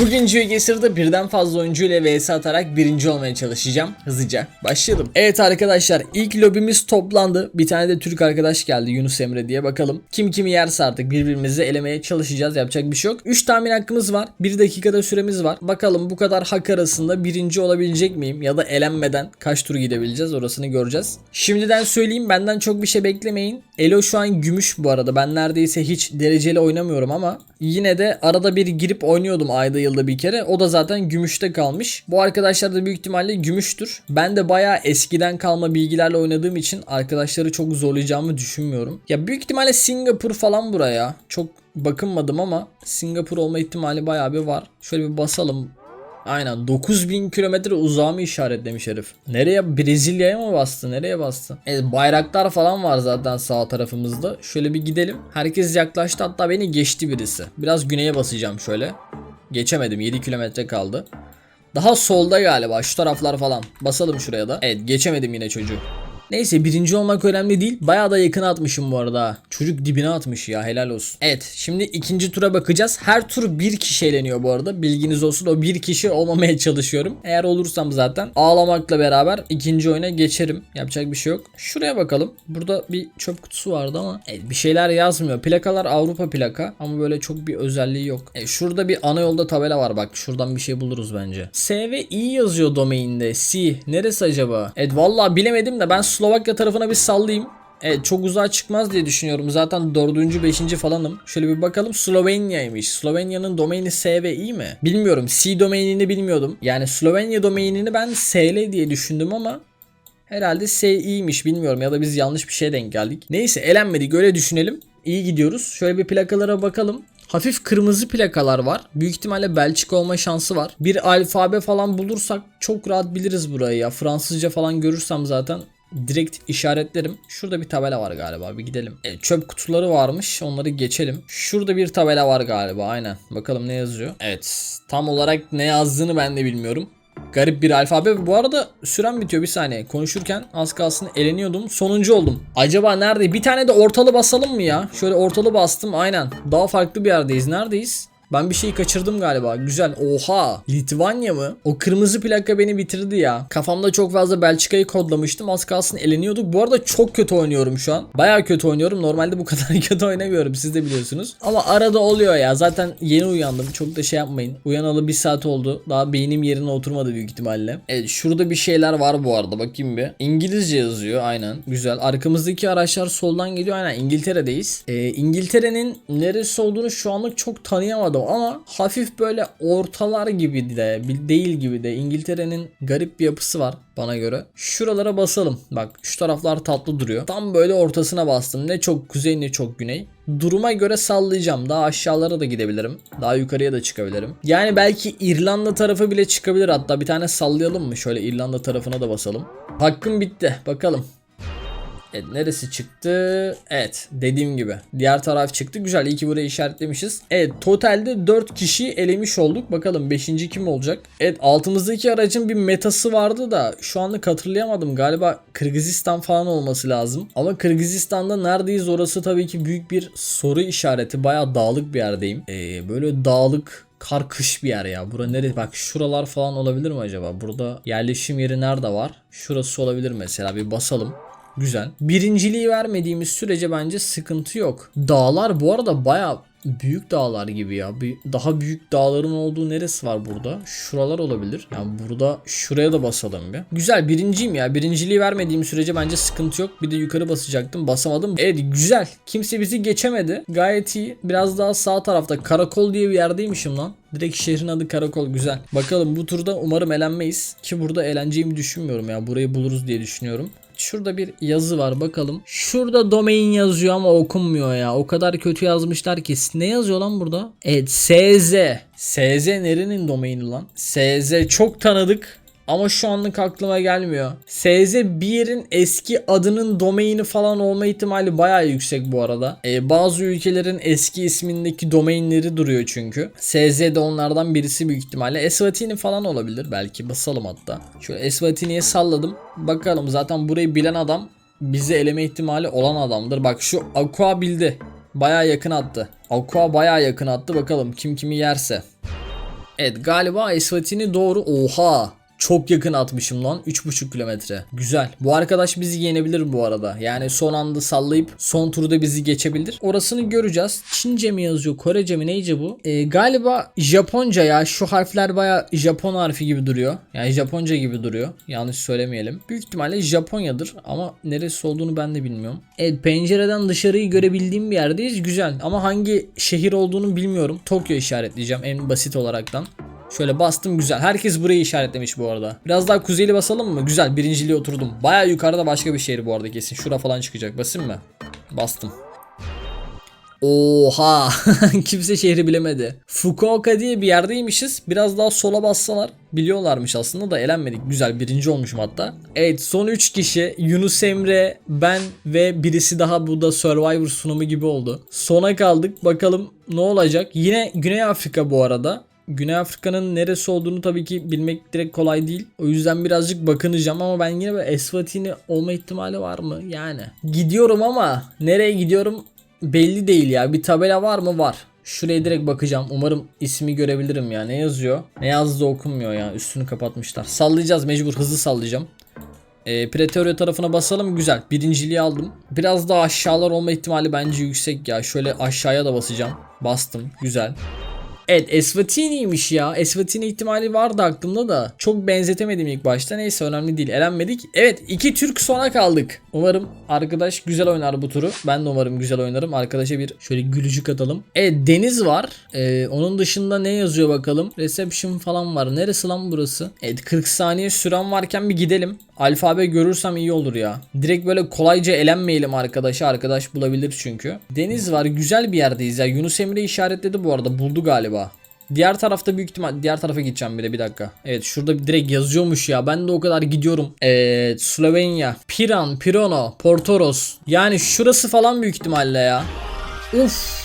Bugün Geogeser'da birden fazla oyuncu ile vs atarak birinci olmaya çalışacağım. Hızlıca başlayalım. Evet arkadaşlar ilk lobimiz toplandı. Bir tane de Türk arkadaş geldi Yunus Emre diye bakalım. Kim kimi yerse artık birbirimizi elemeye çalışacağız. Yapacak bir şey yok. 3 tahmin hakkımız var. 1 dakikada süremiz var. Bakalım bu kadar hak arasında birinci olabilecek miyim? Ya da elenmeden kaç tur gidebileceğiz orasını göreceğiz. Şimdiden söyleyeyim benden çok bir şey beklemeyin. Elo şu an gümüş bu arada. Ben neredeyse hiç dereceli oynamıyorum ama yine de arada bir girip oynuyordum ayda yılda bir kere. O da zaten gümüşte kalmış. Bu arkadaşlar da büyük ihtimalle gümüştür. Ben de bayağı eskiden kalma bilgilerle oynadığım için arkadaşları çok zorlayacağımı düşünmüyorum. Ya büyük ihtimalle Singapur falan buraya. Çok bakınmadım ama Singapur olma ihtimali bayağı bir var. Şöyle bir basalım. Aynen 9000 kilometre uzağı mı işaretlemiş herif. Nereye Brezilya'ya mı bastı? Nereye bastı? Evet bayraklar falan var zaten sağ tarafımızda. Şöyle bir gidelim. Herkes yaklaştı hatta beni geçti birisi. Biraz güneye basacağım şöyle. Geçemedim 7 kilometre kaldı. Daha solda galiba şu taraflar falan. Basalım şuraya da. Evet geçemedim yine çocuğu. Neyse birinci olmak önemli değil. Bayağı da yakına atmışım bu arada. Çocuk dibine atmış ya helal olsun. Evet şimdi ikinci tura bakacağız. Her tur bir kişi eğleniyor bu arada. Bilginiz olsun o bir kişi olmamaya çalışıyorum. Eğer olursam zaten ağlamakla beraber ikinci oyuna geçerim. Yapacak bir şey yok. Şuraya bakalım. Burada bir çöp kutusu vardı ama evet, bir şeyler yazmıyor. Plakalar Avrupa plaka ama böyle çok bir özelliği yok. E, şurada bir ana yolda tabela var bak. Şuradan bir şey buluruz bence. S ve I yazıyor domainde. C. Neresi acaba? Evet vallahi bilemedim de ben Slovakya tarafına bir sallayayım. Evet çok uzağa çıkmaz diye düşünüyorum. Zaten dördüncü, beşinci falanım. Şöyle bir bakalım. Slovenya'ymış. Slovenya'nın domaini S ve I mi? Bilmiyorum. C domainini bilmiyordum. Yani Slovenya domainini ben SL diye düşündüm ama herhalde SI'ymiş bilmiyorum ya da biz yanlış bir şeye denk geldik. Neyse elenmedik öyle düşünelim. İyi gidiyoruz. Şöyle bir plakalara bakalım. Hafif kırmızı plakalar var. Büyük ihtimalle Belçika olma şansı var. Bir alfabe falan bulursak çok rahat biliriz burayı ya. Fransızca falan görürsem zaten direkt işaretlerim. Şurada bir tabela var galiba. Bir gidelim. E, çöp kutuları varmış. Onları geçelim. Şurada bir tabela var galiba. Aynen. Bakalım ne yazıyor. Evet. Tam olarak ne yazdığını ben de bilmiyorum. Garip bir alfabe. Bu arada süren bitiyor bir saniye. Konuşurken az kalsın eleniyordum. Sonuncu oldum. Acaba nerede? Bir tane de ortalı basalım mı ya? Şöyle ortalı bastım. Aynen. Daha farklı bir yerdeyiz. Neredeyiz? Ben bir şey kaçırdım galiba. Güzel. Oha. Litvanya mı? O kırmızı plaka beni bitirdi ya. Kafamda çok fazla Belçika'yı kodlamıştım. Az kalsın eleniyorduk. Bu arada çok kötü oynuyorum şu an. Baya kötü oynuyorum. Normalde bu kadar kötü oynamıyorum. Siz de biliyorsunuz. Ama arada oluyor ya. Zaten yeni uyandım. Çok da şey yapmayın. Uyanalı bir saat oldu. Daha beynim yerine oturmadı büyük ihtimalle. Evet şurada bir şeyler var bu arada. Bakayım bir. İngilizce yazıyor. Aynen. Güzel. Arkamızdaki araçlar soldan geliyor. Aynen İngiltere'deyiz. Ee, İngiltere'nin neresi olduğunu şu anlık çok tanıyamadım ama hafif böyle ortalar gibi de değil gibi de İngiltere'nin garip bir yapısı var bana göre. Şuralara basalım. Bak şu taraflar tatlı duruyor. Tam böyle ortasına bastım. Ne çok kuzey ne çok güney. Duruma göre sallayacağım. Daha aşağılara da gidebilirim. Daha yukarıya da çıkabilirim. Yani belki İrlanda tarafı bile çıkabilir. Hatta bir tane sallayalım mı? Şöyle İrlanda tarafına da basalım. Hakkım bitti. Bakalım. Evet neresi çıktı? Evet dediğim gibi. Diğer taraf çıktı. Güzel iyi ki burayı işaretlemişiz. Evet totalde 4 kişi elemiş olduk. Bakalım 5. kim olacak? Evet altımızdaki aracın bir metası vardı da şu anlık hatırlayamadım. Galiba Kırgızistan falan olması lazım. Ama Kırgızistan'da neredeyiz orası tabii ki büyük bir soru işareti. Baya dağlık bir yerdeyim. Ee, böyle dağlık kar kış bir yer ya. Bura neresi? Bak şuralar falan olabilir mi acaba? Burada yerleşim yeri nerede var? Şurası olabilir mesela. Bir basalım. Güzel. Birinciliği vermediğimiz sürece bence sıkıntı yok. Dağlar bu arada baya büyük dağlar gibi ya. Bir, daha büyük dağların olduğu neresi var burada? Şuralar olabilir. Yani burada şuraya da basalım bir. Güzel birinciyim ya. Birinciliği vermediğim sürece bence sıkıntı yok. Bir de yukarı basacaktım. Basamadım. Evet güzel. Kimse bizi geçemedi. Gayet iyi. Biraz daha sağ tarafta karakol diye bir yerdeymişim lan. Direkt şehrin adı Karakol güzel. Bakalım bu turda umarım elenmeyiz. Ki burada eleneceğimi düşünmüyorum ya. Burayı buluruz diye düşünüyorum. Şurada bir yazı var bakalım. Şurada domain yazıyor ama okunmuyor ya. O kadar kötü yazmışlar ki. Ne yazıyor lan burada? Evet SZ. SZ nerenin domaini lan? SZ çok tanıdık. Ama şu anlık aklıma gelmiyor. SZ bir yerin eski adının domaini falan olma ihtimali bayağı yüksek bu arada. Ee, bazı ülkelerin eski ismindeki domainleri duruyor çünkü. SZ de onlardan birisi büyük ihtimalle. Eswatini falan olabilir belki. Basalım hatta. Şöyle Eswatini'ye salladım. Bakalım zaten burayı bilen adam bizi eleme ihtimali olan adamdır. Bak şu Aqua bildi. Bayağı yakın attı. Aqua bayağı yakın attı. Bakalım kim kimi yerse. Evet galiba Eswatini doğru. Oha. Çok yakın atmışım lan. 3,5 kilometre. Güzel. Bu arkadaş bizi yenebilir bu arada. Yani son anda sallayıp son turda bizi geçebilir. Orasını göreceğiz. Çince mi yazıyor? Korece mi? Neyce bu? Ee, galiba Japonca ya. Şu harfler baya Japon harfi gibi duruyor. Yani Japonca gibi duruyor. Yanlış söylemeyelim. Büyük ihtimalle Japonya'dır. Ama neresi olduğunu ben de bilmiyorum. Evet pencereden dışarıyı görebildiğim bir yerdeyiz. Güzel. Ama hangi şehir olduğunu bilmiyorum. Tokyo işaretleyeceğim en basit olaraktan. Şöyle bastım güzel. Herkes burayı işaretlemiş bu arada. Biraz daha kuzeyli basalım mı? Güzel birinciliğe oturdum. Baya yukarıda başka bir şehir bu arada kesin. Şura falan çıkacak. Basayım mı? Bastım. Oha kimse şehri bilemedi. Fukuoka diye bir yerdeymişiz. Biraz daha sola bassalar biliyorlarmış aslında da elenmedik. Güzel birinci olmuşum hatta. Evet son 3 kişi Yunus Emre, ben ve birisi daha bu da Survivor sunumu gibi oldu. Sona kaldık bakalım ne olacak. Yine Güney Afrika bu arada. Güney Afrika'nın neresi olduğunu tabii ki bilmek direkt kolay değil. O yüzden birazcık bakınacağım ama ben yine böyle Eswatini olma ihtimali var mı? Yani. Gidiyorum ama nereye gidiyorum belli değil ya. Bir tabela var mı? Var. Şuraya direkt bakacağım. Umarım ismi görebilirim ya. Ne yazıyor? Ne yazdı okunmuyor ya. Üstünü kapatmışlar. Sallayacağız mecbur. Hızlı sallayacağım. E, Pretoria tarafına basalım. Güzel. Birinciliği aldım. Biraz daha aşağılar olma ihtimali bence yüksek ya. Şöyle aşağıya da basacağım. Bastım. Güzel. Evet Eswatini'ymiş ya. Eswatini ihtimali vardı aklımda da. Çok benzetemedim ilk başta. Neyse önemli değil. Elenmedik. Evet iki Türk sona kaldık. Umarım arkadaş güzel oynar bu turu. Ben de umarım güzel oynarım. Arkadaşa bir şöyle gülücük atalım. Evet Deniz var. Ee, onun dışında ne yazıyor bakalım. Reception falan var. Neresi lan burası? Evet 40 saniye süren varken bir gidelim. Alfabe görürsem iyi olur ya. Direkt böyle kolayca elenmeyelim arkadaşı. Arkadaş bulabilir çünkü. Deniz var. Güzel bir yerdeyiz ya. Yunus Emre işaretledi bu arada. Buldu galiba. Diğer tarafta büyük ihtimal diğer tarafa gideceğim bir de bir dakika. Evet şurada direkt yazıyormuş ya. Ben de o kadar gidiyorum. Evet Slovenya, Piran, Pirono, Portoros. Yani şurası falan büyük ihtimalle ya. Uf.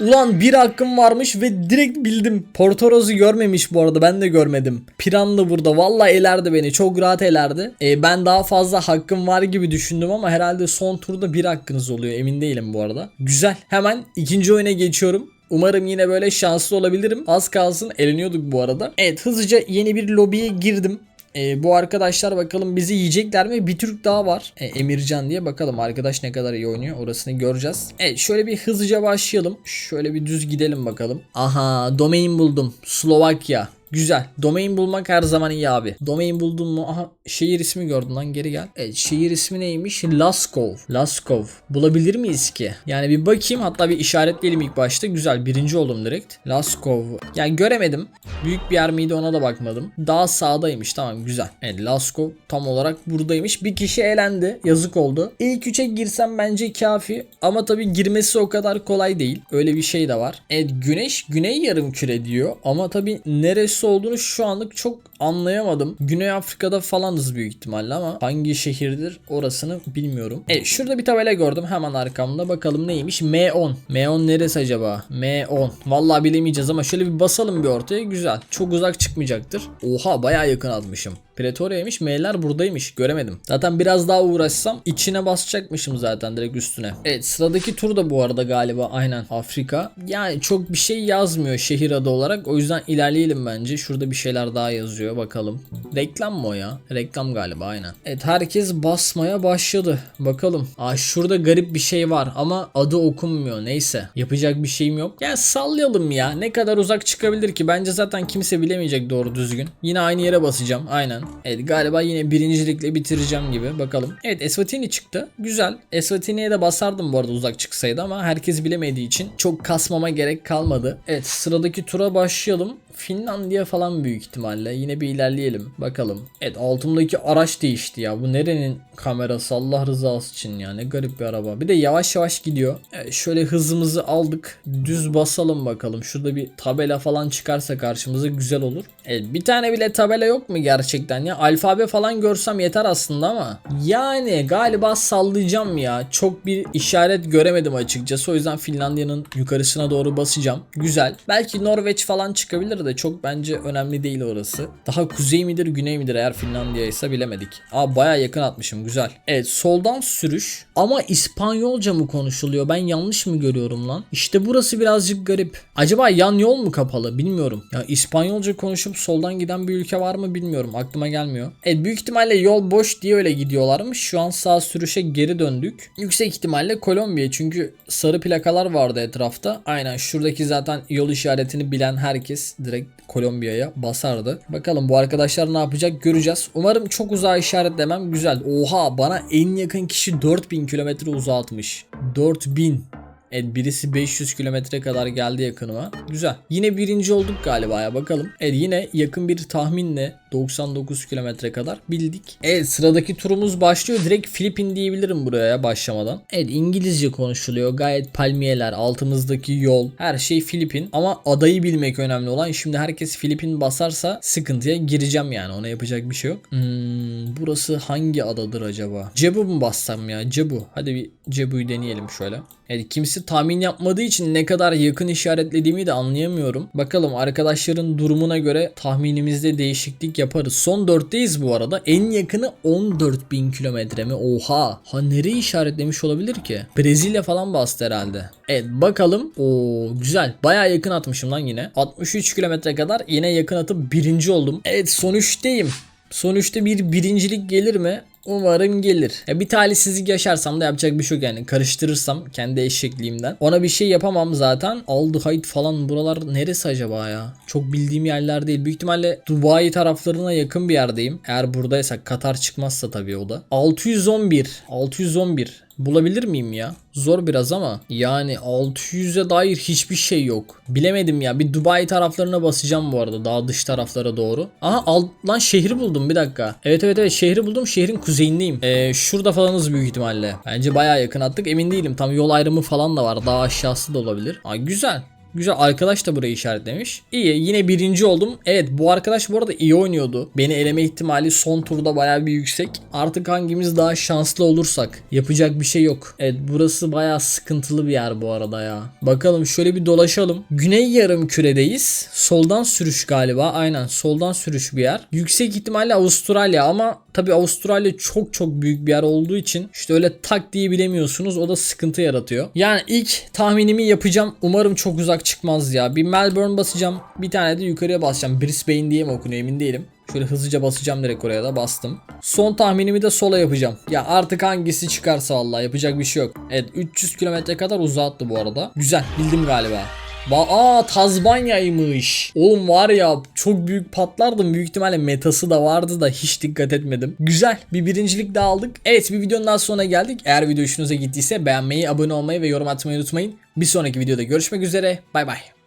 Ulan bir hakkım varmış ve direkt bildim. Portoroz'u görmemiş bu arada ben de görmedim. Piran da burada valla elerdi beni çok rahat elerdi. Ee, ben daha fazla hakkım var gibi düşündüm ama herhalde son turda bir hakkınız oluyor emin değilim bu arada. Güzel hemen ikinci oyuna geçiyorum. Umarım yine böyle şanslı olabilirim. Az kalsın eleniyorduk bu arada. Evet hızlıca yeni bir lobiye girdim. Ee, bu arkadaşlar bakalım bizi yiyecekler mi? Bir Türk daha var. Ee, Emircan diye bakalım arkadaş ne kadar iyi oynuyor. Orasını göreceğiz. Evet şöyle bir hızlıca başlayalım. Şöyle bir düz gidelim bakalım. Aha domain buldum. Slovakya. Güzel. Domain bulmak her zaman iyi abi. Domain buldun mu? Aha şehir ismi gördün lan geri gel. Evet şehir ismi neymiş? Laskov. Laskov. Bulabilir miyiz ki? Yani bir bakayım hatta bir işaretleyelim ilk başta. Güzel birinci oldum direkt. Laskov. Yani göremedim. Büyük bir yer miydi ona da bakmadım. Daha sağdaymış tamam güzel. Evet Laskov tam olarak buradaymış. Bir kişi elendi. Yazık oldu. İlk üçe girsem bence kafi. Ama tabi girmesi o kadar kolay değil. Öyle bir şey de var. Evet güneş güney yarım küre diyor. Ama tabi neresi olduğunu şu anlık çok anlayamadım. Güney Afrika'da falanız büyük ihtimalle ama hangi şehirdir orasını bilmiyorum. Evet şurada bir tabela gördüm hemen arkamda. Bakalım neymiş? M10. M10 neresi acaba? M10. Vallahi bilemeyeceğiz ama şöyle bir basalım bir ortaya. Güzel. Çok uzak çıkmayacaktır. Oha bayağı yakın atmışım. Pretoria'ymış. M'ler buradaymış. Göremedim. Zaten biraz daha uğraşsam içine basacakmışım zaten direkt üstüne. Evet sıradaki tur da bu arada galiba aynen Afrika. Yani çok bir şey yazmıyor şehir adı olarak. O yüzden ilerleyelim bence. Şurada bir şeyler daha yazıyor bakalım. Reklam mı o ya? Reklam galiba aynen. Evet herkes basmaya başladı. Bakalım. Aa şurada garip bir şey var ama adı okunmuyor. Neyse. Yapacak bir şeyim yok. Yani sallayalım ya. Ne kadar uzak çıkabilir ki? Bence zaten kimse bilemeyecek doğru düzgün. Yine aynı yere basacağım. Aynen. Evet galiba yine birincilikle bitireceğim gibi. Bakalım. Evet Eswatini çıktı. Güzel. Eswatini'ye de basardım bu arada uzak çıksaydı ama herkes bilemediği için çok kasmama gerek kalmadı. Evet sıradaki tura başlayalım. Finlandiya falan büyük ihtimalle. Yine bir ilerleyelim. Bakalım. Evet altımdaki araç değişti ya. Bu nerenin kamerası Allah rızası için ya. Ne garip bir araba. Bir de yavaş yavaş gidiyor. Evet, şöyle hızımızı aldık. Düz basalım bakalım. Şurada bir tabela falan çıkarsa karşımıza güzel olur. Evet bir tane bile tabela yok mu gerçekten ya? Alfabe falan görsem yeter aslında ama. Yani galiba sallayacağım ya. Çok bir işaret göremedim açıkçası. O yüzden Finlandiya'nın yukarısına doğru basacağım. Güzel. Belki Norveç falan çıkabilir de çok bence bence önemli değil orası. Daha kuzey midir güney midir eğer Finlandiya ise bilemedik. Aa baya yakın atmışım güzel. Evet soldan sürüş ama İspanyolca mı konuşuluyor ben yanlış mı görüyorum lan? İşte burası birazcık garip. Acaba yan yol mu kapalı bilmiyorum. Ya İspanyolca konuşup soldan giden bir ülke var mı bilmiyorum aklıma gelmiyor. Evet büyük ihtimalle yol boş diye öyle gidiyorlarmış. Şu an sağ sürüşe geri döndük. Yüksek ihtimalle Kolombiya çünkü sarı plakalar vardı etrafta. Aynen şuradaki zaten yol işaretini bilen herkes direkt Kolombiya'ya basardı. Bakalım bu arkadaşlar ne yapacak göreceğiz. Umarım çok uzağa işaretlemem güzel. Oha bana en yakın kişi 4000 kilometre uzağa atmış. 4000. Evet birisi 500 kilometre kadar geldi yakınıma. Güzel. Yine birinci olduk galiba ya bakalım. Evet yine yakın bir tahminle 99 kilometre kadar bildik. Evet sıradaki turumuz başlıyor. Direkt Filipin diyebilirim buraya ya başlamadan. Evet İngilizce konuşuluyor. Gayet palmiyeler, altımızdaki yol. Her şey Filipin. Ama adayı bilmek önemli olan. Şimdi herkes Filipin basarsa sıkıntıya gireceğim yani. Ona yapacak bir şey yok. Hmm, burası hangi adadır acaba? Cebu mu bassam ya? Cebu. Hadi bir Cebu'yu deneyelim şöyle. Evet kimse tahmin yapmadığı için ne kadar yakın işaretlediğimi de anlayamıyorum. Bakalım arkadaşların durumuna göre tahminimizde değişiklik yaparız. Son 4'teyiz bu arada. En yakını 14.000 kilometre mi? Oha. Ha nereye işaretlemiş olabilir ki? Brezilya falan bastı herhalde. Evet bakalım. Oo güzel. Baya yakın atmışım lan yine. 63 kilometre kadar yine yakın atıp birinci oldum. Evet son 3'teyim. Son 3'te bir birincilik gelir mi? Umarım gelir. Ya bir talihsizlik yaşarsam da yapacak bir şey yok yani. Karıştırırsam kendi eşekliğimden. Ona bir şey yapamam zaten. Aldehyde falan buralar neresi acaba ya? Çok bildiğim yerler değil. Büyük ihtimalle Dubai taraflarına yakın bir yerdeyim. Eğer buradaysak Katar çıkmazsa tabii o da. 611. 611. Bulabilir miyim ya? Zor biraz ama yani 600'e dair hiçbir şey yok. Bilemedim ya. Bir Dubai taraflarına basacağım bu arada. Daha dış taraflara doğru. Aha al, lan şehri buldum bir dakika. Evet evet evet şehri buldum. Şehrin kuzeyindeyim. Ee, şurada falanız büyük ihtimalle. Bence baya yakın attık. Emin değilim. Tam yol ayrımı falan da var. Daha aşağısı da olabilir. Aa, güzel. Güzel arkadaş da burayı işaretlemiş. İyi yine birinci oldum. Evet bu arkadaş bu arada iyi oynuyordu. Beni eleme ihtimali son turda bayağı bir yüksek. Artık hangimiz daha şanslı olursak yapacak bir şey yok. Evet burası bayağı sıkıntılı bir yer bu arada ya. Bakalım şöyle bir dolaşalım. Güney yarım küredeyiz. Soldan sürüş galiba. Aynen soldan sürüş bir yer. Yüksek ihtimalle Avustralya ama tabi Avustralya çok çok büyük bir yer olduğu için işte öyle tak diye bilemiyorsunuz. O da sıkıntı yaratıyor. Yani ilk tahminimi yapacağım. Umarım çok uzak çıkmaz ya. Bir Melbourne basacağım. Bir tane de yukarıya basacağım. Brisbane diye mi okunuyor emin değilim. Şöyle hızlıca basacağım direkt oraya da bastım. Son tahminimi de sola yapacağım. Ya artık hangisi çıkarsa vallahi yapacak bir şey yok. Evet 300 kilometre kadar uzattı bu arada. Güzel bildim galiba. Aa Tazmanya'ymış. Oğlum var ya çok büyük patlardım. Büyük ihtimalle metası da vardı da hiç dikkat etmedim. Güzel bir birincilik daha aldık. Evet bir videonun daha sonuna geldik. Eğer video hoşunuza gittiyse beğenmeyi, abone olmayı ve yorum atmayı unutmayın. Bir sonraki videoda görüşmek üzere. Bay bay.